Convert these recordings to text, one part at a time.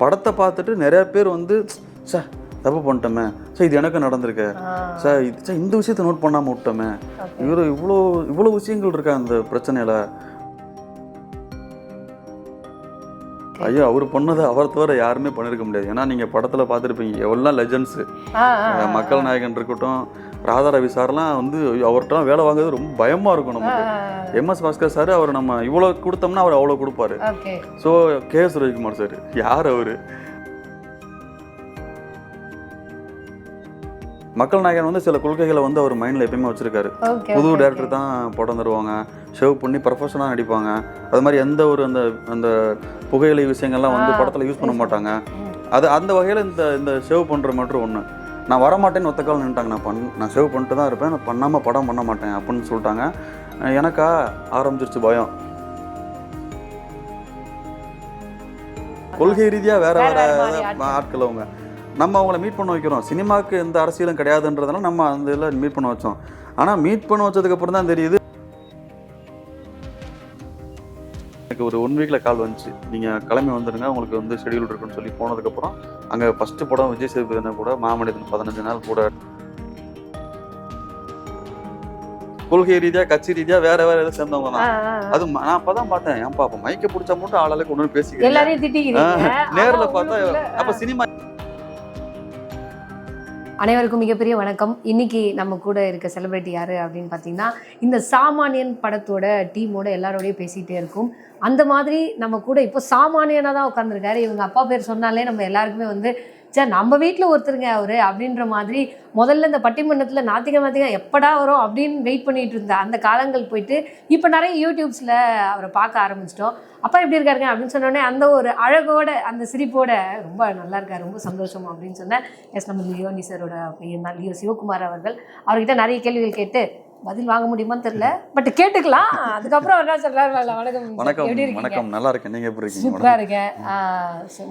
படத்தை பார்த்துட்டு நிறைய பேர் வந்து சார் தப்பு பண்ணிட்டோமே. சார் இது எனக்கு நடந்திருக்கு. சார் இது சார் இந்த விஷயத்தை நோட் பண்ணாமல் விட்டோமே. இவர் இவ்வளோ இவ்வளோ விஷயங்கள் இருக்கா அந்த பிரச்சனையில்? ஐயோ அவர் பண்ணதை அவர் தவிர யாருமே பண்ணியிருக்க முடியாது. ஏன்னா நீங்கள் படத்தில் பார்த்துருப்பீங்க எவ்வளோ லெஜண்ட்ஸு மக்கள் நாயகன் இருக்கட்டும் ராதா ரவி சார்லாம் வந்து அவர்கிட்ட வேலை வாங்குறது ரொம்ப பயமாக இருக்கும் நமக்கு. எம்எஸ் பாஸ்கர் சார் அவர் நம்ம இவ்வளோ கொடுத்தோம்னா அவர் அவ்வளோ கொடுப்பாரு. So K S Ravikumar sir யார் அவர்? மக்கள் நாயகன் வந்து சில கொள்கைகளை வந்து அவர் மைண்டில் எப்பயுமே வச்சிருக்காரு. புது டேரக்டர் தான் படம் தருவாங்க. ஷேவ் பண்ணி ப்ரொஃபஷனலாக நடிப்பாங்க. அது மாதிரி எந்த ஒரு அந்த அந்த புகையிலை விஷயங்கள்லாம் வந்து படத்தில் யூஸ் பண்ண மாட்டாங்க. அது அந்த வகையில் இந்த இந்த ஷேவ் பண்ணுற மட்டும் ஒன்று நான் வரமாட்டேன்னு ஒத்த காலம் நின்ட்டாங்க நான் பண் நான் ஷேவ் பண்ணிட்டு தான் இருப்பேன். நான் பண்ணாமல் படம் பண்ண மாட்டேன் அப்படின்னு சொல்லிட்டாங்க. எனக்கா ஆரம்பிச்சிருச்சு பயம். கொள்கை ரீதியாக வேற வேற. ஆட்கள். அவங்க. நம்ம அவங்கள மீட் பண்ண வைக்கிறோம். சினிமாவுக்கு எந்த அரசியலும் கிடையாதுன்றதுனால நம்ம அந்த இதில் மீட் பண்ண வச்சோம். ஆனால் மீட் பண்ண வச்சதுக்கப்புறம் தான் தெரியுது எனக்கு ஒரு ஒன் வீக்கில் கால் வந்துச்சு. நீங்கள் கிளம்பி வந்துடுங்க உங்களுக்கு வந்து ஷெடியூல் இருக்குன்னு சொல்லி போனதுக்கப்புறம் அங்கே ஃபஸ்ட்டு படம் விஜய் சேதுபதினா கூட மாமனிதன் பதினஞ்சு நாள் கூட. கொள்கை ரீதியாக கட்சி ரீதியாக வேற வேற எதாவது சேர்ந்தவங்க தான். அது நான் அப்பதான் பார்த்தேன். ஏன்பா அப்போ மைக்க பிடிச்சா மட்டும் ஆளாளுக்கு ஒன்று பேசிக்கிறேன் நேர்ல பார்த்தா அப்ப சினிமா அனைவருக்கும் மிகப்பெரிய வணக்கம். இன்னைக்கு நம்ம கூட இருக்க செலிபிரிட்டி யாரு அப்படின்னு பார்த்தீங்கன்னா இந்த சாமானியன் படத்தோட டீமோட எல்லாரோடையும் பேசிகிட்டே இருக்கும். அந்த மாதிரி நம்ம கூட இப்போ சாமானியனாக தான் உட்காந்துருக்காரு இவங்க அப்பா பேர் சொன்னாலே நம்ம எல்லாருக்குமே வந்து சார் நம்ம வீட்டில் ஒருத்தருங்க அவரு அப்படின்ற மாதிரி முதல்ல இந்த பட்டிமன்றத்தில் நாத்திக நாத்திக எப்படா வரும் அப்படின்னு வெயிட் பண்ணிட்டு இருந்த அந்த காலங்கள் போயிட்டு இப்போ நிறைய யூடியூப்ஸில் அவரை பார்க்க ஆரம்பிச்சிட்டோம். அப்பா எப்படி இருக்காருங்க அப்படின்னு சொன்னோடனே அந்த ஒரு அழகோட அந்த சிரிப்போட ரொம்ப நல்லா இருக்கார் ரொம்ப சந்தோஷம் அப்படின்னு சொன்னேன் எஸ் நம்ம லியோனி சாரோட பையன் தான் லியோ சிவகுமார் அவர்கள். அவர்கிட்ட நிறைய கேள்விகள் கேட்டு பதில் வாங்க முடியுமான்னு தெரியல. பட் கேட்டுக்கலாம். அதுக்கப்புறம் என்ன சொல்றாரு? வணக்கம். வணக்கம் வணக்கம். நல்லா இருக்கேன். நீங்க எப்படி இருக்கீங்க? சூப்பரா இருக்கேன்.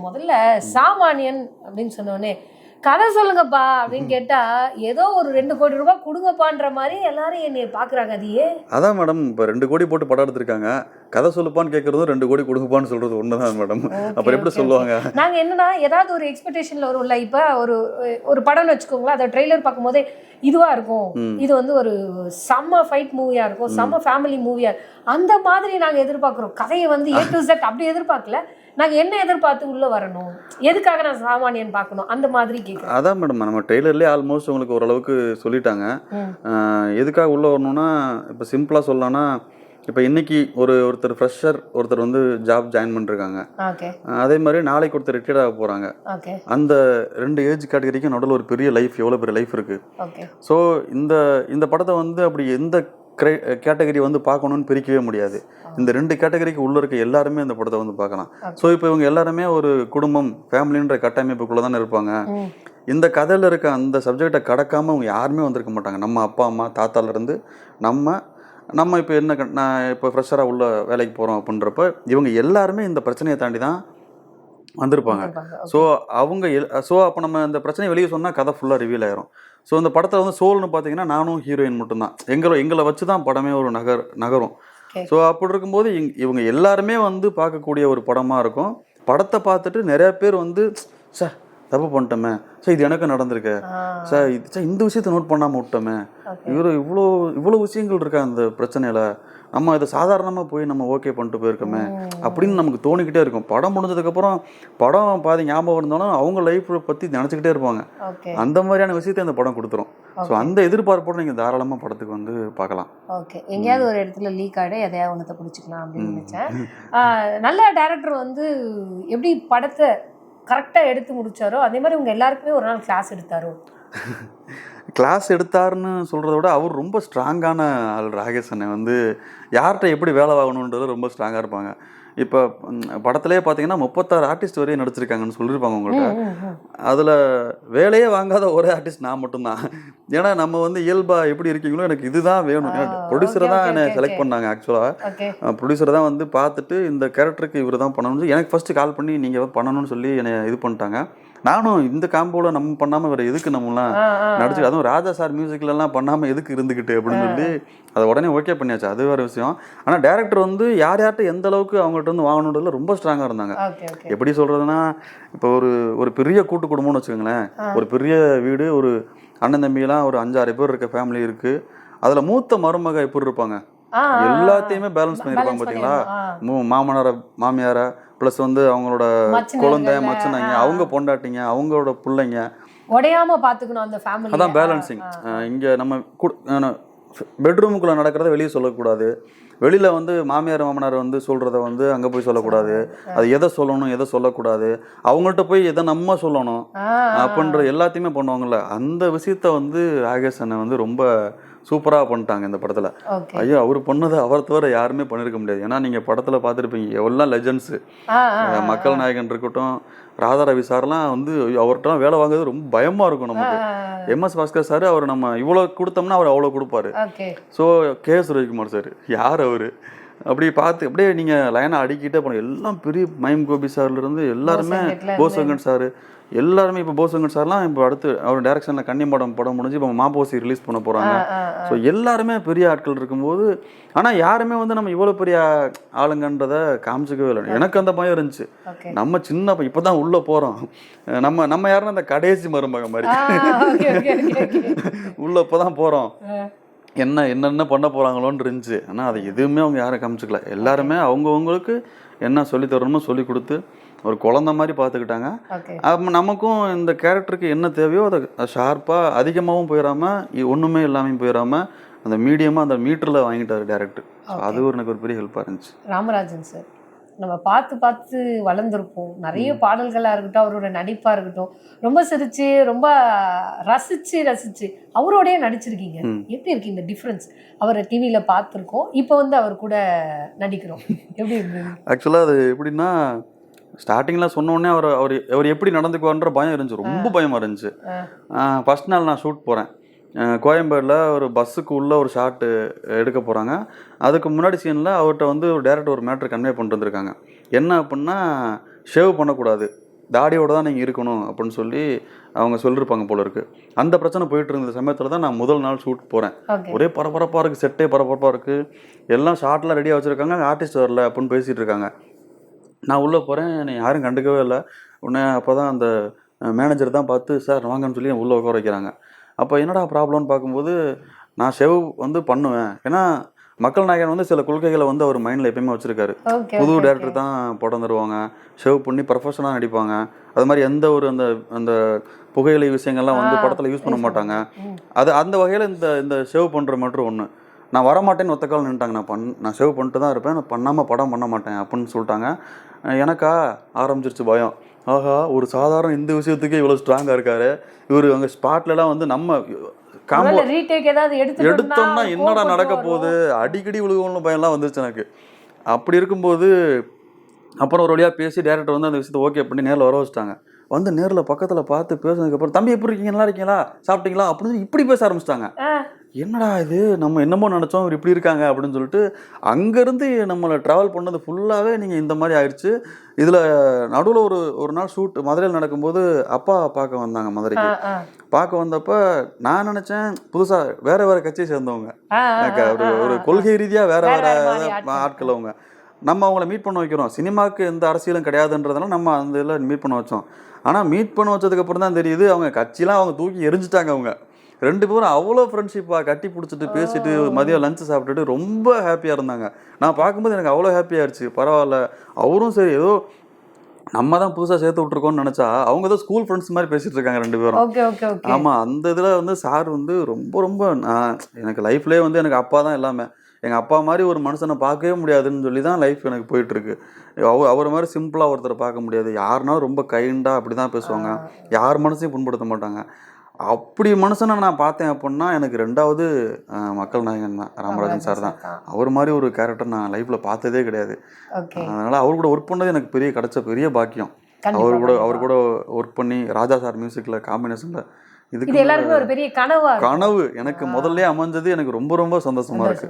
முதல்ல சாமானியன் அப்படின்னு சொன்னோடனே கதை சொல்லுங்கப்பா அப்படின்னு கேட்டா ஏதோ ஒரு ரெண்டு கோடி ரூபாய் கொடுங்கப்பான்ற மாதிரி எல்லாரும் என்னை பாக்குறாங்க அதையே. அதான் மேடம் இப்போ ரெண்டு கோடி போட்டு படம் எடுத்திருக்காங்க. கதை சொல்லுப்பான்னு கேட்கறதும் ரெண்டு கோடி கொடுங்கப்பான்னு சொல்றது ஒண்ணுதான் மேடம். அப்புறம் எப்படி சொல்லுவாங்க? நாங்க என்னன்னா ஏதாவது ஒரு எக்ஸ்பெக்டேஷன்ல வரும்ல இப்ப ஒரு ஒரு படம்னு வச்சுக்கோங்களேன் அதை ட்ரெய்லர் பார்க்கும்போதே இதுவா இருக்கும். இது வந்து ஒரு செம்ம ஃபைட் மூவியா இருக்கும் செம்ம ஃபேமிலி மூவியா அந்த மாதிரி நாங்க எதிர்பார்க்கிறோம். கதையை வந்து ஏ டு செட் அப்படி எதிர்பார்க்கல. நாங்க என்ன எதிர்பார்த்து உள்ள வரணும்? எதுக்காக நான் சாமானியன் பார்க்கணும்? அந்த மாதிரி கேட்குறேன் அதான் மேடம் நம்ம ட்ரெய்லர்லேயே ஆல்மோஸ்ட் உங்களுக்கு ஓரளவுக்கு சொல்லிட்டாங்க. எதுக்காக உள்ளே வரணும்னா இப்போ சிம்பிளாக சொல்லலாம்னா இப்போ இன்னைக்கு ஒரு ஒருத்தர் ஃப்ரெஷர் ஒருத்தர் வந்து ஜாப் ஜாயின் பண்ணிருக்காங்க. அதே மாதிரி நாளைக்கு ஒருத்தர் ரிட்டையர்ட் ஆக போகிறாங்க அந்த ரெண்டு ஏஜ் கேட்டகரிக்கும் நடுவில் ஒரு பெரிய லைஃப் எவ்வளோ பெரிய லைஃப் இருக்குது ஸோ இந்த இந்த படத்தை வந்து அப்படி எந்த கேட்டகரி வந்து பார்க்கணும்னு பிரிக்கவே முடியாது. இந்த ரெண்டு கேட்டகரிக்கு உள்ள இருக்க எல்லாருமே இந்த படத்தை வந்து பார்க்கலாம். ஸோ இப்போ இவங்க எல்லாருமே ஒரு குடும்பம் ஃபேமிலின்ற கட்டமைப்புக்குள்ளே தானே இருப்பாங்க. இந்த கதையில் இருக்க அந்த சப்ஜெக்டை கடக்காம அவங்க யாருமே வந்திருக்க மாட்டாங்க. நம்ம அப்பா அம்மா தாத்தால இருந்து நம்ம நம்ம இப்போ என்ன நான் இப்போ ஃப்ரெஷராக உள்ள வேலைக்கு போகிறோம் அப்படின்றப்ப இவங்க எல்லாருமே இந்த பிரச்சனையை தாண்டி தான் வந்திருப்பாங்க. ஸோ அவங்க ஸோ அப்போ நம்ம இந்த பிரச்சனையை வெளியே சொன்னால் கதை ஃபுல்லாக ரிவீல் ஆயிரும். ஸோ இந்த படத்தில் வந்து சோல்னு பார்த்தீங்கன்னா நானும் ஹீரோயின் மட்டும்தான். எங்களை எங்களை வச்சு தான் படமே ஒரு நகர் நகரும். ஸோ அப்படி இருக்கும்போது இங்- இவங்க எல்லாருமே வந்து பார்க்கக்கூடிய ஒரு படமாக இருக்கும். படத்தை பார்த்துட்டு நிறைய பேர் வந்து சார் தப்பு பண்ணிட்டோமே. சார் இது எனக்கு நடந்திருக்கு. சார் இது சார் இந்த விஷயத்தை நோட் பண்ணாமல் விட்டோமே. இவர் இவ்வளோ இவ்வளோ விஷயங்கள் இருக்கா அந்த பிரச்சனையில்? நம்ம இதை சாதாரணமாக போய் நம்ம ஓகே பண்ணிட்டு போயிருக்கோமே. அப்படின்னு நமக்கு தோணிக்கிட்டே இருக்கும். படம் முடிஞ்சதுக்கப்புறம் படம் பாதி ஞாபகம் இருந்தாலும் அவங்க லைஃப்பை பற்றி நினச்சிக்கிட்டே இருப்பாங்க. அந்த மாதிரியான விஷயத்தை அந்த படம் கொடுத்துரும். ஸோ அந்த எதிர்பார்ப்போட நீங்கள் தாராளமாக படத்துக்கு வந்து பார்க்கலாம். ஓகே எங்கேயாவது ஒரு இடத்துல லீக் ஆகிட எதையாவது ஒன்றத்தை பிடிச்சிக்கலாம் அப்படின்னு நினச்சேன். நல்ல டேரக்டர் வந்து எப்படி படத்தை கரெக்டாக எடுத்து முடிச்சாரோ அதே மாதிரி உங்க எல்லாருக்குமே ஒரு நாள் கிளாஸ் எடுத்தாரோ? கிளாஸ் எடுத்தாருன்னு சொல்கிறத விட அவர் ரொம்ப ஸ்ட்ராங்கான ஆள் ராகேஷ் அண்ணன். வந்து யார்கிட்ட எப்படி வேலை வாங்கணுன்றது ரொம்ப ஸ்ட்ராங்காக இருப்பாங்க. இப்போ படத்திலே பார்த்தீங்கன்னா முப்பத்தாறு ஆர்டிஸ்ட் வரையும் நடிச்சிருக்காங்கன்னு சொல்லியிருப்பாங்க உங்கள்கிட்ட. அதில் வேலையே வாங்காத ஒரே ஆர்டிஸ்ட் நான் மட்டும்தான். ஏன்னா நம்ம வந்து இயல்பாக எப்படி இருக்கீங்களோ எனக்கு இதுதான் வேணும். ப்ரொடியூசரை தான் என்னை செலக்ட். பண்ணாங்க ஆக்சுவலாக ப்ரொடியூசர் தான் வந்து பார்த்துட்டு இந்த கேரக்டருக்கு இவர் தான் பண்ணணும்னு சொல்லி எனக்கு ஃபஸ்ட்டு கால் பண்ணி நீங்கள் பண்ணணும்னு சொல்லி என்னை இது பண்ணிட்டாங்க. நானும் இந்த காம்போல நம்ம பண்ணாம வேற எதுக்கு நம்மலாம் நடிச்சு அதுவும் ராஜா சார் மியூசிக்ல எல்லாம் பண்ணாம எதுக்கு இருந்துகிட்டு அப்படின்னு சொல்லி அதை உடனே ஓகே பண்ணியாச்சு. அது வேற விஷயம். ஆனா டேரக்டர் வந்து யார் யார்கிட்ட எந்த அளவுக்கு அவங்கள்ட்ட இருந்து வாங்கணுன்றதுல ரொம்ப ஸ்ட்ராங்கா இருந்தாங்க. எப்படி சொல்றதுன்னா இப்போ ஒரு ஒரு பெரிய கூட்டு குடும்பம்னு வச்சுக்கோங்களேன். ஒரு பெரிய வீடு ஒரு அண்ணன் தம்பியெல்லாம் ஒரு அஞ்சாறு பேர் இருக்க ஃபேமிலி இருக்கு. அதுல மூத்த மருமக எப்படி இருப்பாங்க. எல்லாத்தையுமே பேலன்ஸ் பண்ணிருப்பாங்க பாத்தீங்களா? மாமனார மாமியார ப்ளஸ் வந்து அவங்களோட குழந்தை மச்சினாங்க. அவங்க பொண்டாட்டிங்க அவங்களோட பிள்ளைங்க. உடையாம பாத்துக்கணும் அந்த ஃபேமிலி அதான் பேலன்சிங் இங்க நம்ம பெட்ரூமுக்குள்ள நடக்கிறத வெளியே சொல்லக்கூடாது. வெளியில வந்து மாமியார் மாமனார் வந்து சொல்றத வந்து அங்க போய் சொல்லக்கூடாது. அது எதை சொல்லணும் எதை சொல்லக்கூடாது. அவங்கள்ட்ட போய் எதை நம்ம சொல்லணும் அப்படின்ற எல்லாத்தையுமே பண்ணுவாங்கல்ல. அந்த விஷயத்த வந்து ராகேஷ் அண்ணன் வந்து ரொம்ப சூப்பரா பண்ணிட்டாங்க இந்த படத்துல. ஐயோ அவர் பண்ணதை அவர் தவிர யாருமே பண்ணிருக்க முடியாது. ஏன்னா நீங்க படத்துல பார்த்துருப்பீங்க. எவ்வளோ லெஜண்ட்ஸ் மக்கள் நாயகன் இருக்கட்டும் ராதா ரவி சார்லாம் வந்து அவர்கிட்ட வேலை வாங்குறது ரொம்ப பயமா இருக்கும் நமக்கு. எம்எஸ் பாஸ்கர் சார் அவர் நம்ம இவ்வளோ கொடுத்தோம்னா அவர் அவ்வளோ கொடுப்பாரு. So K. S Ravikumar sir யார் அவர்? அப்படி பார்த்து அப்படியே நீங்கள் லைனாக அடிக்கிட்டே போனோம் எல்லாம் பெரிய மைம் கோபி சார்லேருந்து எல்லாருமே வெங்கட் சார் எல்லாருமே இப்போ போஸ் வெங்கட் சார்லாம் இப்போ அடுத்து அவர் டைரக்ஷனில் கன்னிமாடம் படம் முடிஞ்சு இப்போ மாப்போசி ரிலீஸ் பண்ண போகிறாங்க ஸோ எல்லாருமே பெரிய ஆட்கள் இருக்கும்போது ஆனால் யாருமே வந்து நம்ம இவ்வளோ பெரிய ஆளுங்கன்றத காமிச்சிக்கவே இல்லை. எனக்கு அந்த பயம் இருந்துச்சு. நம்ம சின்ன இப்போ தான் உள்ளே போகிறோம் நம்ம நம்ம யாருன்னா அந்த கடைசி மருமக மாதிரி. உள்ள இப்போ தான் போகிறோம் என்ன என்னென்ன பண்ண போகிறாங்களோன்னு இருந்துச்சு. ஆனால் அது எதுவுமே அவங்க யாரும் காமிச்சிக்கல. எல்லாருமே அவங்கவுங்களுக்கு என்ன சொல்லி தரணுமோ சொல்லி கொடுத்து ஒரு குழந்த மாதிரி பார்த்துக்கிட்டாங்க. அப்ப நமக்கும் இந்த கேரக்டருக்கு என்ன தேவையோ அதை ஷார்ப்பாக அதிகமாகவும் போயிடாமல் ஒன்றுமே இல்லாமல் போயிடாமல் அந்த மீடியமாக அந்த மீட்டரில் வாங்கிட்டாரு டேரக்டர் அது ஒரு எனக்கு ஒரு பெரிய ஹெல்ப்பாக இருந்துச்சு. ராமராஜன் சார் நம்ம பார்த்து பார்த்து வளர்ந்துருப்போம். நிறைய பாடல்களாக இருக்கட்டும் அவரோட நடிப்பாக இருக்கட்டும் ரொம்ப சிரிச்சு ரொம்ப ரசிச்சு ரசிச்சு அவரோடயே நடிச்சிருக்கீங்க. எப்படி இருக்கு இந்த டிஃப்ரென்ஸ் அவரை டிவியில் பார்த்துருக்கோம் இப்போ வந்து அவர் கூட நடிக்கிறோம். எப்படி ஆக்சுவலாக அது எப்படின்னா ஸ்டார்டிங்கில் சொன்னோடனே அவர் அவர் அவர் எப்படி நடந்துக்குவார்ன்ற பயம் இருந்துச்சு. ரொம்ப பயமாக இருந்துச்சு. ஃபஸ்ட் நாள் நான் ஷூட் போகிறேன் கோயம்பேடில் ஒரு பஸ்ஸுக்கு உள்ள ஒரு ஷாட்டு எடுக்க போகிறாங்க அதுக்கு முன்னாடி சீனில் அவர்கிட்ட வந்து ஒரு டேரக்டர் ஒரு மேட்ரு கன்வே பண்ணிட்டு வந்திருக்காங்க. என்ன அப்படின்னா ஷேவ் பண்ணக்கூடாது. தாடியோட தான் நீங்கள் இருக்கணும் அப்படின்னு சொல்லி அவங்க சொல்லியிருப்பாங்க போல இருக்கு. அந்த பிரச்சனை போயிட்டு இருந்த சமயத்தில் தான் நான் முதல் நாள் ஷூட் போகிறேன் ஒரே பரபரப்பாக இருக்குது செட்டே பரபரப்பாக இருக்குது எல்லாம் ஷார்ட்லாம் ரெடியாக வச்சுருக்காங்க. ஆர்டிஸ்ட் வரல அப்படின்னு பேசிகிட்டு இருக்காங்க. நான் உள்ளே போகிறேன் என்னை யாரும் கண்டுக்கவே இல்லை. உடனே அப்போ தான் அந்த மேனேஜர் தான் பார்த்து சார் வாங்கன்னு சொல்லி உள்ளே உட்கார வைக்கிறாங்க. அப்போ என்னடா ப்ராப்ளம்னு பார்க்கும்போது நான் ஷெவ் வந்து பண்ணுவேன். ஏன்னா மக்கள் நாயகன் வந்து சில கொள்கைகளை வந்து அவர் மைண்டில் எப்பயுமே வச்சுருக்காரு. புது டேரக்டர் தான் படம் தருவாங்க. ஷேவ் பண்ணி ப்ரொஃபஷனாக நடிப்பாங்க. அது மாதிரி எந்த ஒரு அந்த அந்த புகையிலை விஷயங்கள்லாம் வந்து படத்தில் யூஸ் பண்ண மாட்டாங்க. அது அந்த வகையில் இந்த இந்த ஷேவ் பண்ணுற மட்டும் ஒன்று நான் வரமாட்டேன்னு ஒத்த கால் நின்ட்டாங்க நான் பண் நான் சேவ் பண்ணிட்டு தான் இருப்பேன். நான் பண்ணாமல் படம் பண்ண மாட்டேன் அப்படின்னு சொல்லிட்டாங்க. எனக்கா ஆரம்பிச்சிருச்சு பயம். ஆஹா ஒரு சாதாரண இந்த விஷயத்துக்கே இவ்வளோ ஸ்ட்ராங்காக இருக்காரு. இவர் அங்கே ஸ்பாட்லலாம் வந்து நம்ம காம்போ எடுத்தோம்னா என்னடா நடக்க. போகுது? அடிக்கடி விழுகணும்னு பயம்லாம் வந்துருச்சு எனக்கு. அப்படி இருக்கும்போது அப்புறம் ஒரு வழியாக பேசி டேரக்டர் வந்து அந்த விஷயத்தை ஓகே பண்ணி நேரில் வர வச்சிட்டாங்க. வந்து நேரில் பக்கத்தில் பார்த்து பேசுனதுக்கப்புறம் தம்பி எப்படி இருக்கீங்க? நல்லா இருக்கீங்களா? சாப்பிட்டீங்களா? அப்படின்னு இப்படி பேச ஆரம்பிச்சிட்டாங்க. என்னடா இது? நம்ம என்னமோ நினச்சோம் இவர் இப்படி இருக்காங்க அப்படின்னு சொல்லிட்டு அங்கேருந்து நம்மளை ட்ராவல் பண்ணது ஃபுல்லாகவே நீங்கள் இந்த மாதிரி ஆயிடுச்சு இதில் நடுவில் ஒரு ஒரு நாள் ஷூட் மதுரையில் நடக்கும்போது அப்பா பார்க்க வந்தாங்க மதுரைக்கு. பார்க்க வந்தப்ப நான் நினச்சேன் புதுசாக வேற வேற கட்சியை சேர்ந்தவங்க. எனக்கு ஒரு ஒரு. கொள்கை ரீதியாக வேற வேற ஆட்கள். அவங்க நம்ம அவங்கள மீட் பண்ண வைக்கிறோம். சினிமாவுக்கு எந்த அரசியலும் கிடையாதுன்றதுனால நம்ம அந்த இதில் மீட் பண்ண வச்சோம். ஆனால் மீட் பண்ண வச்சதுக்கு அப்புறம் தான் தெரியுது அவங்க கட்சிலாம் அவங்க தூக்கி எரிஞ்சிட்டாங்க அவங்க. ரெண்டு பேரும் அவ்வளோ ஃப்ரெண்ட்ஷிப்பாக கட்டி பிடிச்சிட்டு பேசிட்டு மதியம் லஞ்சு சாப்பிட்டுட்டு ரொம்ப ஹாப்பியாக இருந்தாங்க. நான் பார்க்கும்போது எனக்கு அவ்வளோ ஹாப்பியாகிடுச்சு பரவாயில்ல. அவரும் சரி ஏதோ நம்ம தான் புதுசாக சேர்த்து விட்ருக்கோம்னு நினச்சா அவங்க தான் ஸ்கூல் ஃப்ரெண்ட்ஸ் மாதிரி பேசிட்டு இருக்காங்க ரெண்டு பேரும். Okay okay okay. ஆமா அந்த இதுல வந்து சார் வந்து ரொம்ப ரொம்ப நான் எனக்கு லைஃப்லயே வந்து எனக்கு அப்பா தான் எல்லாமே. எங்க அப்பா மாதிரி ஒரு மனுஷனை பார்க்கவே முடியாதுன்னு சொல்லி தான் லைஃப் எனக்கு போயிட்டு இருக்கு அவர் அவர் மாதிரி சிம்பிளா ஒருத்தரை பார்க்க முடியாது. யாருனாலும் ரொம்ப கைண்டா அப்படி தான் பேசுவாங்க யார் மனசையும் புண்படுத்த மாட்டாங்க. அப்படி மனுஷனை நான் பார்த்தேன் அப்படின்னா எனக்கு ரெண்டாவது மக்கள் நாயகன் தான் ராமராஜன் சார் தான். அவர் மாதிரி ஒரு கேரக்டர் நான் லைஃப்ல பார்த்ததே கிடையாது. அதனால அவர் கூட ஒர்க் பண்ணது எனக்கு பெரிய கிடைச்ச பெரிய பாக்கியம். அவர் கூட. அவர் கூட ஒர்க் பண்ணி ராஜா சார் மியூசிக்ல காம்பினேஷன்ல இதுக்கு இது எல்லாருக்குமே ஒரு பெரிய கனவா. கனவு. எனக்கு முதல்ல அமைஞ்சது எனக்கு ரொம்ப ரொம்ப சந்தோஷமா இருக்கு.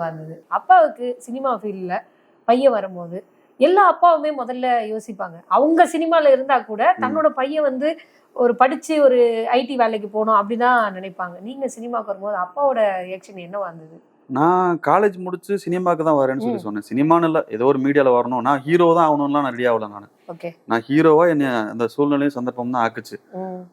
அப்பாவுக்கு சினிமா ஃபீல்டில் பையன் வரும்போது எல்லா அப்பாவுமே முதல்ல யோசிப்பாங்க. அவங்க சினிமால இருந்தா கூட தன்னோட பையன் வந்து ஒரு படிச்சு ஒரு ஐடி வேலைக்கு போகணும் அப்படிதான் நினைப்பாங்க. நீங்க சினிமாக்கு வரும்போது அப்பாவோட ரியாக்ஷன் என்னவா இருந்தது? நான் காலேஜ் முடிச்சு சினிமாக்கு தான் வரேன்னு சொல்லி. சொன்னேன். சினிமான்னு இல்லை ஏதோ ஒரு மீடியாவில் வரணும். நான் ஹீரோ தான் ஆகணும்லாம் நான் ரெடி ஆகல நான். நான் ஹீரோவா என்ன அந்த சூழ்நிலையும் சந்தர்ப்பம் தான் ஆக்குச்சு.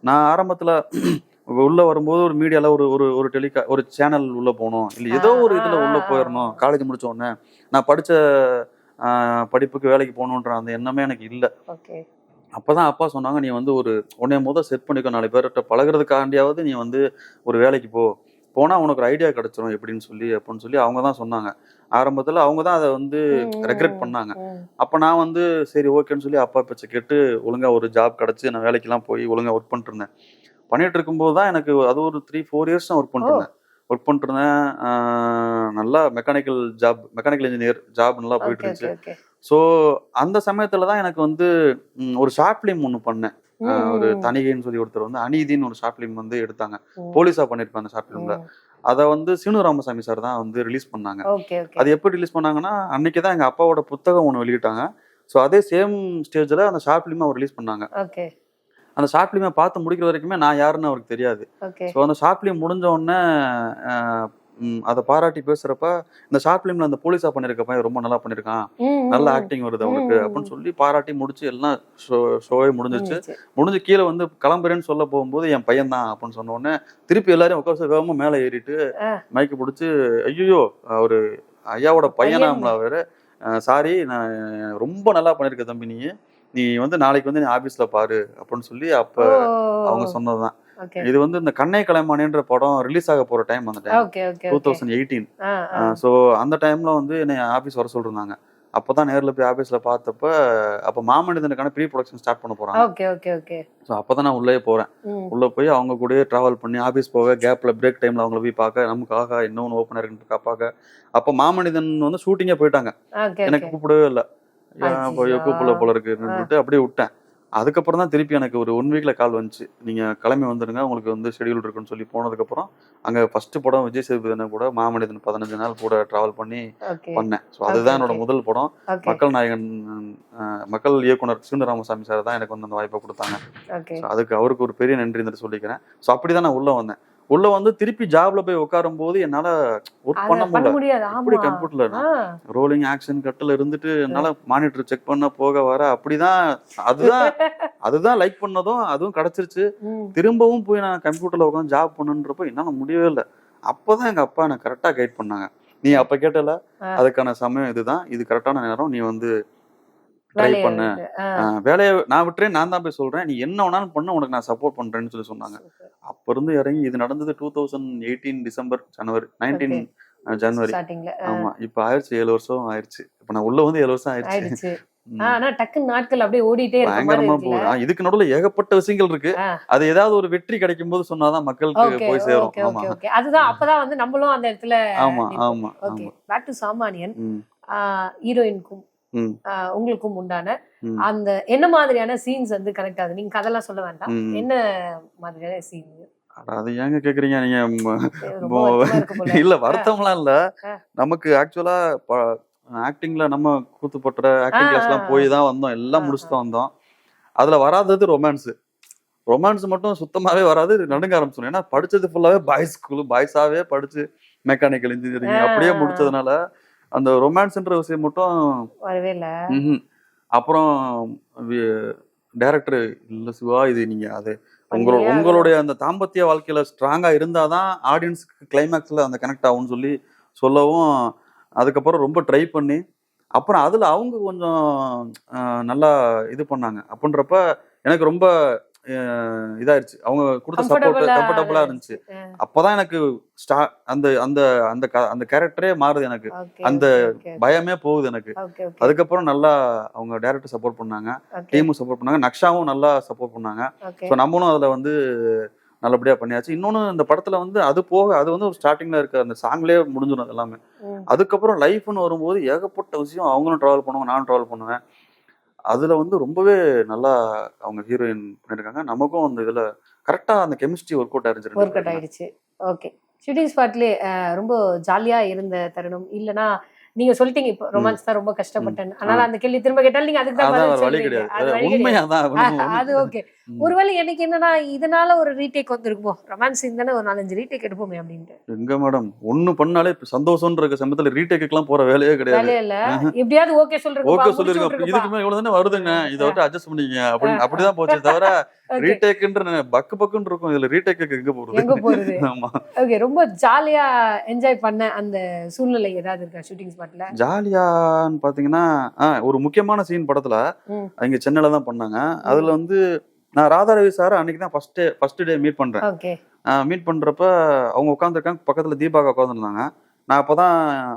நான் ஆரம்பத்துல உள்ள வரும்போது ஒரு மீடியால ஒரு ஒரு ஒரு டெலிகா ஒரு சேனல் உள்ள போகணும் இல்லை ஏதோ ஒரு இதுல உள்ள போயிடணும். காலேஜ் முடிச்ச உடனே நான் படிச்ச படிப்புக்கு வேலைக்கு போகணுன்ற அந்த எண்ணமே எனக்கு இல்லை. அப்பதான் அப்பா சொன்னாங்க நீ வந்து ஒரு உன்னைய முதல் செட் பண்ணிக்கோ நாலு பேர்கிட்ட பழகுறதுக்காண்டியாவது நீ வந்து ஒரு வேலைக்கு போ. போனா உனக்கு ஒரு ஐடியா கிடைச்சிரும் எப்படின்னு சொல்லி அப்படின்னு சொல்லி அவங்க தான் சொன்னாங்க. ஆரம்பத்துல அவங்க தான் அதை வந்து ரெக்ரெட் பண்ணாங்க. அப்போ நான் வந்து சரி ஓகேன்னு சொல்லி அப்பா பேச்சை கேட்டு ஒழுங்கா ஒரு ஜாப் கிடச்சி நான் வேலைக்கெல்லாம் போய் ஒழுங்கா ஒர்க் பண்ணிட்டு இருந்தேன். பண்ணிட்டு இருக்கும்போது தான் எனக்கு அது ஒரு த்ரீ ஃபோர் இயர்ஸ் தான் ஒர்க் பண்ணிட்டு இருந்தேன். ஒர்க் பண்ணிட்டு இருந்தேன் நல்லா mechanical job mechanical engineer job நல்லா போயிட்டு இருந்துச்சு ஸோ அந்த சமயத்துல தான் எனக்கு வந்து ஒரு ஷார்ட் ஃபிலிம் ஒன்று பண்ணேன். ஒரு தனிகைன்னு சொல்லி ஒருத்தர் வந்து அநீதின்னு ஒரு ஷார்ட் ஃபிலிம் வந்து எடுத்தாங்க. போலீஸா பண்ணிருப்பேன் அந்த ஷார்ட் ஃபிலிம்ல அதை வந்து சீனு ராமசாமி சார் தான் வந்து ரிலீஸ் பண்ணாங்க. அது எப்படி ரிலீஸ் பண்ணாங்கன்னா அன்னைக்கு தான் எங்க அப்பாவோட புத்தகம் ஒன்று வெளியிட்டாங்க. ஸோ அதே சேம் ஸ்டேஜில் அந்த ஷார்ட் ஃபிலிமை அவர் ரிலீஸ் பண்ணாங்க. அந்த ஷார்ட் ஃபிலிமை பார்த்து முடிக்கிற வரைக்குமே நான் யாருன்னு அவருக்கு தெரியாது. ஸோ அந்த ஷார்ட் ஃபிலிம் முடிஞ்ச உடனே அதை பாராட்டி பேசுறப்ப இந்த ஷார்ட் ஃபிலிம்ல அந்த போலீஸா பண்ணிருக்க பையன் ரொம்ப நல்லா பண்ணிருக்கான். நல்ல ஆக்டிங் வருது அவனுக்கு. அப்படின்னு சொல்லி பாராட்டி முடிச்சு எல்லாம் ஷோ ஷோவே முடிஞ்சிருச்சு. முடிஞ்சு கீழே வந்து கிளம்புறேன்னு சொல்ல போகும்போது என் பையன் தான் அப்படின்னு சொன்ன உடனே திருப்பி எல்லாரையும் உட்கார வேகமா மேலே ஏறிட்டு. மைக்கு பிடிச்சி ஐயோ ஒரு ஐயாவோட பையன். அவரு சாரி நான் ரொம்ப நல்லா பண்ணிருக்க தம்பி நீ. நீ வந்து நாளைக்கு வந்து நீ ஆபீஸ்ல பாரு அப்படின்னு சொல்லி அப்ப அவங்க சொன்னதுதான். இது வந்து இந்த கண்ணை கலைமானின்ற படம் ரிலீஸ் ஆக போற டைம் அந்த time two thousand eighteen so அந்த டைம்ல வந்து என்னை ஆபீஸ் வர சொல்லிருந்தாங்க. அப்பதான் நேர்ல போய் ஆபீஸ்ல பார்த்தப்ப அப்ப மாமனிதனுக்கான ப்ரீ ப்ரொடக்ஷன் ஸ்டார்ட் பண்ண போறாங்க. ஓகே ஓகே ஓகே ஸோ அப்பதான் நான் உள்ளே போறேன். உள்ள போய் அவங்க கூடயே டிராவல் பண்ணி ஆபீஸ் போக கேப்ல பிரேக் டைம்ல அவங்கள போய் பார்க்க நமக்காக இன்னொன்று ஓப்பன் இருக்குன்னு பார்க்க அப்ப மாமனிதன் வந்து ஷூட்டிங்கே போயிட்டாங்க. எனக்கு கூப்பிடவே இல்லை. கூப்பிடல போல இருக்குன்னு சொல்லிட்டு அப்படியே விட்டேன். அதுக்கப்புறம் தான் திருப்பி எனக்கு ஒரு ஒன் வீக்ல கால் வந்துச்சு. நீங்க கிளம்பி வந்துருங்க உங்களுக்கு வந்து ஷெடியூல் இருக்குன்னு சொல்லி போனதுக்கப்புறம் அங்க ஃபர்ஸ்ட் படம் விஜய் சேதுபதி கூட மாமனிதன் பதினஞ்சு நாள் கூட டிராவல் பண்ணி பண்ணேன். ஸோ அதுதான் என்னோட. முதல் படம். மக்கள் நாயகன் மக்கள் இயக்குனர் சீனு ராமசாமி சார் தான் எனக்கு வந்து அந்த வாய்ப்பை கொடுத்தாங்க. அதுக்கு அவருக்கு ஒரு பெரிய நன்றி சொல்லிக்கிறேன். ஸோ அப்படிதான் நான் உள்ள வந்தேன். உள்ள வந்து திருப்பி ஜாப்ல போய் உட்காரும் போது என்னால ஒர்க் பண்ண முடியல. முடியாது. அப்படி கம்ப்யூட்டர்ல ரோலிங் ஆக்ஷன் கட்டில் இருந்துட்டு என்னால மானிட்டர் செக் பண்ண போக வர அப்படிதான் அதுதான் அதுதான் லைக் பண்ணதும் அதுவும் கிடைச்சிருச்சு. திரும்பவும் போய் நான் கம்ப்யூட்டர்ல உட்காந்து ஜாப் பண்ணுன்றப்ப என்னால முடியவே இல்லை. அப்பதான் எங்க அப்பா எனக்கு கரெக்டா கைட் பண்ணாங்க. நீ அப்ப கேட்டல. அதுக்கான சமயம் இதுதான். இது கரெக்டான நேரம். நீ வந்து ட்ரை பண்ணு. வேலையை நான் விட்டுறேன் நான் தான் போய் சொல்றேன். நீ என்ன வேணாலும் பண்ண உனக்கு நான் சப்போர்ட் பண்றேன்னு சொல்லி சொன்னாங்க. அப்ப இருந்து இறங்கி இது நடந்தது two thousand eighteen December January nineteen January. ஆமா இப்ப ஆயிடுச்சு ஏழு வருஷம் ஆயிடுச்சு. இப்ப நான் உள்ள வந்து ஏழு வருஷம் ஆயிடுச்சு. ஆனா டக்குன்னு நாட்கள் அப்படியே ஓடிட்டே இருக்க இதுக்கு நடுவுல ஏகப்பட்ட விஷயங்கள் இருக்கு. அது ஏதாவது ஒரு வெற்றி கிடைக்கும் போது சொன்னாதான் மக்களுக்கு போய் சேரும். அதுதான் அப்பதான் வந்து நம்மளும் அந்த இடத்துல ஆமா. ஆமா ஓகே பேக் டு சாமானியன். ஹீரோயினுக்கும் உங்களுக்கும் உண்டான அந்த என்ன மாதிரியான சீன்ஸ் வந்து கனெக்ட் ஆகுது நீங்க கதெல்லாம் சொல்ல வேண்டாம். என்ன மாதிரியான சீன் அது ஏங்க கேக்குறீங்க? நீங்க இல்ல வருத்தம்லாம் இல்ல. நமக்கு ஆக்சுவலா ஆக்டிங்ல நம்ம கூத்துப்பட்டுற ஆக்டிங். கிளாஸ் எல்லாம் போய் தான் வந்தோம். எல்லாம் முடிச்சுட்டு வந்தோம். அதுல வராதது ரொமான்ஸ் ரொமான்ஸ் மட்டும் சுத்தமாவே வராது. நடுங்க ஆரம்பிச்சிடும் ஏன்னா படிச்சது ஃபுல்லாவே பாய்ஸ் ஸ்கூல் பாய்ஸாவே படிச்சு மெக்கானிக்கல் இன்ஜினியரிங். அப்படியே முடிச்சதுனால அந்த ரொமான்ஸ்ன்ற விஷயம் மட்டும் வரவே இல்ல. அப்புறம் டைரக்டர் இல்ல சிவா இது நீங்க அது உங்களோட உங்களுடைய அந்த தாம்பத்திய வாழ்க்கையில ஸ்ட்ராங்கா இருந்தாதான் ஆடியன்ஸ்க்கு கிளைமேக்ஸ்ல அந்த கனெக்ட் ஆகும்னு சொல்லி சொல்லவும் அதுக்கப்புறம் ரொம்ப ட்ரை பண்ணி அப்புறம் அதுல அவங்க கொஞ்சம் நல்லா இது பண்ணாங்க. அப்படின்றப்ப எனக்கு ரொம்ப இதாயிருச்சு. அவங்க கொடுத்த சப்போர்ட் கம்ஃபர்டபுளா இருந்துச்சு. அப்பதான் எனக்கு ஸ்டா அந்த அந்த அந்த அந்த கேரக்டரே மாறுது எனக்கு. அந்த பயமே போகுது எனக்கு. அதுக்கப்புறம் நல்லா அவங்க டேரக்டர் சப்போர்ட் பண்ணாங்க. டீமும் சப்போர்ட் பண்ணாங்க. நக்ஷாவும் நல்லா சப்போர்ட் பண்ணாங்க. ஸோ நம்மளும் அதில் வந்து நல்லபடியாக பண்ணியாச்சு. இன்னொன்று இந்த படத்தில் வந்து அது போக அது வந்து ஒரு ஸ்டார்டிங்கில் இருக்க அந்த சாங்லேயே முடிஞ்சிடும் எல்லாமே. அதுக்கப்புறம் லைஃப்னு வரும்போது ஏகப்பட்ட விஷயம் அவங்களும் ட்ராவல் பண்ணுவாங்க நானும் ட்ராவல் பண்ணுவேன். அதில் வந்து ரொம்பவே நல்லா அவங்க ஹீரோயின் பண்ணியிருக்காங்க நமக்கும் அந்த இதில் கரெக்டாக அந்த கெமிஸ்ட்ரி ஒர்க் அவுட் ஆயிருச்சு ஒர்க் அவுட் ஆயிடுச்சு. ஓகே ஷூட்டிங் ஸ்பாட்லேயே ரொம்ப ஜாலியா இருந்த தருணம். இல்லனா நீங்க சொல்லிட்டீங்க இப்போ ரொமான்ஸ் தான் ரொம்ப கஷ்டப்பட்டேன் அதனால அந்த கேள்வி திரும்ப கேட்டாலும் நீங்க அதுக்கு தான் அது ஓகே. ஒருவேளை எனக்கு என்னன்னா இதனால ஒரு ரீடேக் வந்திருக்குமோ? ரொமான்ஸ் தானே ஒரு நாலஞ்சு ரீடேக் எடுப்போமே அப்படின்ட்டு. எங்க மேடம் ஒண்ணு பண்ணாலே இப்ப சந்தோஷம்ன்ற இருக்க சமயத்துல ரீடேக்குலாம் போற வேலையே கிடையாது. வேலையே இல்ல. எப்படியாவது ஓகே சொல்றேன் ஓகே சொல்லிருங்க. அப்ப இதுக்கு மேல இவ்வளவு தானே வருதுங்க இதை விட்டு அட்ஜஸ்ட் பண்ணிக்க அப்படின்னு அப்படிதான் போச்சு. தவிர ரீடேக்குன்ற பக்கு பக்குன்னு இருக்கும். இதுல ரீடேக்கு எங்க போறது? எங்க போறது? ஆமா. ஓகே ரொம்ப ஜாலியா என்ஜாய் பண்ண அந்த சூழ்நிலை ஏதாவது இருக்கா? ஷூட்டிங் ஸ்பாட்ல ஜாலியான்னு பாத்தீங்கன்னா ஒரு முக்கியமான சீன் படத்துல ம். அங்க சென்னையில தான் பண்ணாங்க. அதுல வந்து நான் ராதா ரவி சார் அன்னைக்கு தான் ஃபர்ஸ்ட் ஃபர்ஸ்ட் டே மீட் பண்றேன். மீட் பண்றப்ப அவங்க உட்காந்துருக்காங்க பக்கத்துல தீபாக்கா உட்காந்துருந்தாங்க நான் அப்பதான்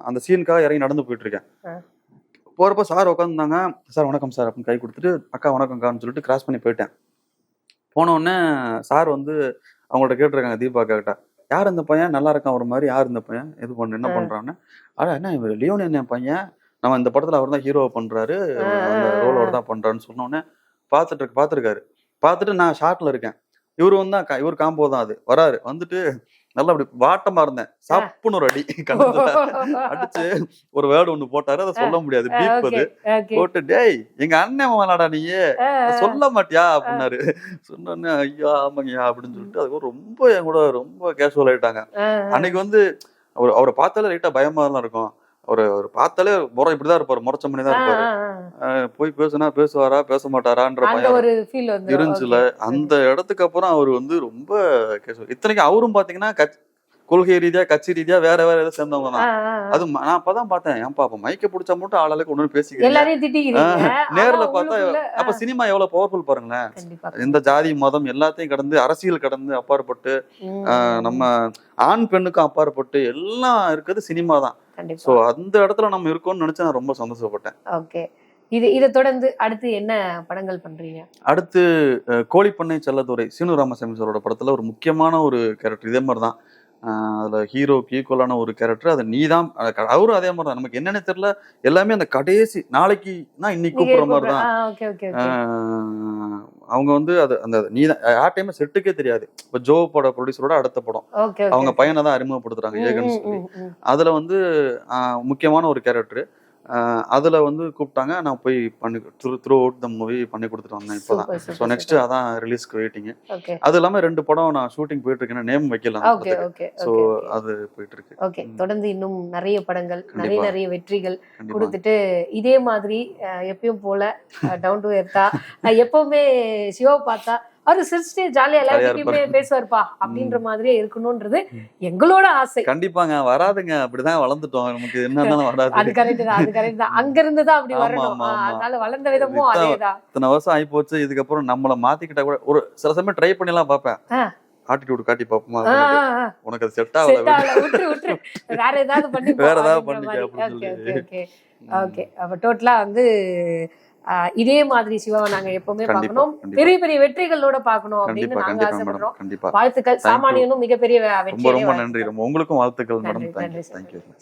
அந்த சீனுக்காக இறங்கி நடந்து போயிட்டு இருக்கேன். போறப்ப சார் உட்காந்துருந்தாங்க சார் வணக்கம் சார் அப்படின்னு கை கொடுத்துட்டு அக்கா வணக்கம்க்கான்னு சொல்லிட்டு கிராஸ் பண்ணி போயிட்டேன். போன உடனே சார் வந்து அவங்கள்ட்ட கேட்டிருக்காங்க தீபாக்கா கிட்ட. யார் இந்த பையன்? நல்லா இருக்கான் ஒரு மாதிரி. யார் இந்த பையன்? இது பண்ணு? என்ன. பண்றான்னு? அட என்ன இவர்? லியோன் என்ன பையன்? நம்ம இந்த படத்துல அவர் தான் ஹீரோவை பண்றாரு. அந்த. ரோல் அவர் தான் பண்றாருன்னு சொன்ன உடனே பார்த்துட்டு இருக்கு- பார்த்துருக்காரு. பார்த்துட்டு நான் ஷார்ட்ல இருக்கேன். இவர் வந்து இவர் காம்போ தான் அது. வராரு. வந்துட்டு நல்லா அப்படி வாட்டமா இருந்தேன். சப்புன்னு ஒரு அடி கண்ணத்துல அடிச்சு ஒரு வேர்டு ஒண்ணு போட்டாரு. அதை சொல்ல முடியாது. பீப் அது. போட்டு டேய் எங்க அண்ணன் மாலாடா நீ? சொல்ல மாட்டியா? அப்படின்னாரு. சொன்னோன்னே ஐயா ஆமாங்கய்யா அப்படின்னு சொல்லிட்டு அதுக்கு ரொம்ப என் கூட ரொம்ப கேஷுவல் ஆயிட்டாங்க. அன்னைக்கு வந்து அவர் அவரை பார்த்தாலே லைட்டா பயமா தான் இருக்கும். அவர் அவர் பார்த்தாலே முறை இப்படிதான் இருப்பாரு முறைச்ச பண்ணி தான் இருப்பாரு. போய் பேசுனா பேசுவாரா பேச மாட்டாரான்ற பயம் ஒரு இருந்துச்சுல. அந்த இடத்துக்கு அப்புறம் அவர் வந்து ரொம்ப கேஷுவல். இத்தனைக்கு அவரும் பாத்தீங்கன்னா கொள்கை ரீதியா கட்சி ரீதியா வேற வேற ஏதோ சேர்ந்தவங்க தான். அது நான் அப்பதான் பார்த்தேன். ஏன்பா அப்ப மைக்க பிடிச்சா மட்டும் ஆளாளுக்கு ஒண்ணு திட்டிக்கிறீங்க. நேர்ல பார்த்தா அப்ப சினிமா எவ்வளவு பவர்ஃபுல் பாருங்களேன். இந்த ஜாதி மதம் எல்லாத்தையும் கடந்து அரசியல் கடந்து அப்பாற்பட்டு நம்ம ஆண் பெண்ணுக்கும் அப்பாற்பட்டு எல்லாம் இருக்கிறது சினிமா தான். சோ அந்த இடத்துல நம்ம இருக்கோம்னு நினைச்சு நான் ரொம்ப சந்தோஷப்பட்டேன். ஓகே. இது இதை தொடர்ந்து அடுத்து என்ன படங்கள் பண்றீங்க? அடுத்து கோழிப்பண்ணை செல்லதுரை சீனு ராமசாமி சாரோட படத்துல ஒரு முக்கியமான ஒரு கேரக்டர் இதே மாதிரி தான் அதுல ஹீரோக்கு ஈக்குவலான ஒரு கேரக்டர் அதை நீ தான் அவரும் அதே மாதிரி தான் நமக்கு என்னன்னு தெரியல. எல்லாமே அந்த கடைசி நாளைக்கு தான் இன்னைக்கு கூப்பிடுற மாதிரி தான் அவங்க வந்து அது அந்த நீ தான் யார்ட்டையுமே செட்டுக்கே தெரியாது. இப்போ ஜோ பட ப்ரொடியூசரோட அடுத்த படம். அவங்க பையனை தான் அறிமுகப்படுத்துறாங்க ஏகன் சொல்லி. அதுல வந்து முக்கியமான ஒரு கேரக்டர் அதுல வந்து கூப்பிட்டாங்க. நான் போய் பண்ணி through throughout the movie பண்ணி கொடுத்துட்டு வந்தேன் இப்பதான். ஸோ நெக்ஸ்ட் அதான் ரிலீஸ்க்கு வெயிட்டிங் அது இல்லாம ரெண்டு படம் நான் ஷூட்டிங் போயிட்டு இருக்கேன் நேம் வைக்கல அந்த ஓகே ஸோ அது போயிட்டு இருக்கு ஓகே தொடர்ந்து இன்னும் நிறைய படங்கள் நிறைய. நிறைய வெற்றிகள் கொடுத்துட்டு இதே மாதிரி எப்பயும் போல டவுன் டு எர்த்தா எப்பவுமே சிவா பார்த்தா அவரு சிரிச்சுட்டு ஜாலியா எல்லாருக்கிட்டையுமே பேசுவார்ப்பா அப்படின்ற மாதிரியே இருக்கணும்ன்றது எங்களோட ஆசை. கண்டிப்பாங்க வராதுங்க. அப்படிதான் வளர்ந்துட்டோம். நமக்கு என்ன இருந்தாலும் அது வராது கரெக்ட் தான் அது கரெக்ட் தான். அங்க இருந்து தான் அப்படி வரணும். அதனால வளர்ந்த விதமும் அதேதான் இத்தனை வருஷம் ஆகி போச்சு இதுக்கப்புறம் நம்மள மாத்திக்கிட்டா கூட ஒரு சில சமயம் ட்ரை பண்ணலாம் பார்ப்பேன். ஆட்டிடியூட் காட்டி பார்ப்போமா? ஆஹ். உனக்கு அது செட் ஆகல. வேற ஏதாவது பண்ணி வேற ஏதாவது அப்படின்னு ஓகே ஓகே. ஓகே அப்ப டோட்டலா வந்து இதே மாதிரி சிவாவை நாங்க எப்பவுமே பார்க்கணும். பெரிய பெரிய வெற்றிகளோட பார்க்கணும் அப்படின்னு நாங்க ஆசைப்படுறோம். வாழ்த்துக்கள். சாமானியனும் மிகப்பெரிய வெ- ரொம்ப. நன்றி ரொம்ப. உங்களுக்கும் வாழ்த்துக்கள் நன்றி, மேடம். தேங்க்யூ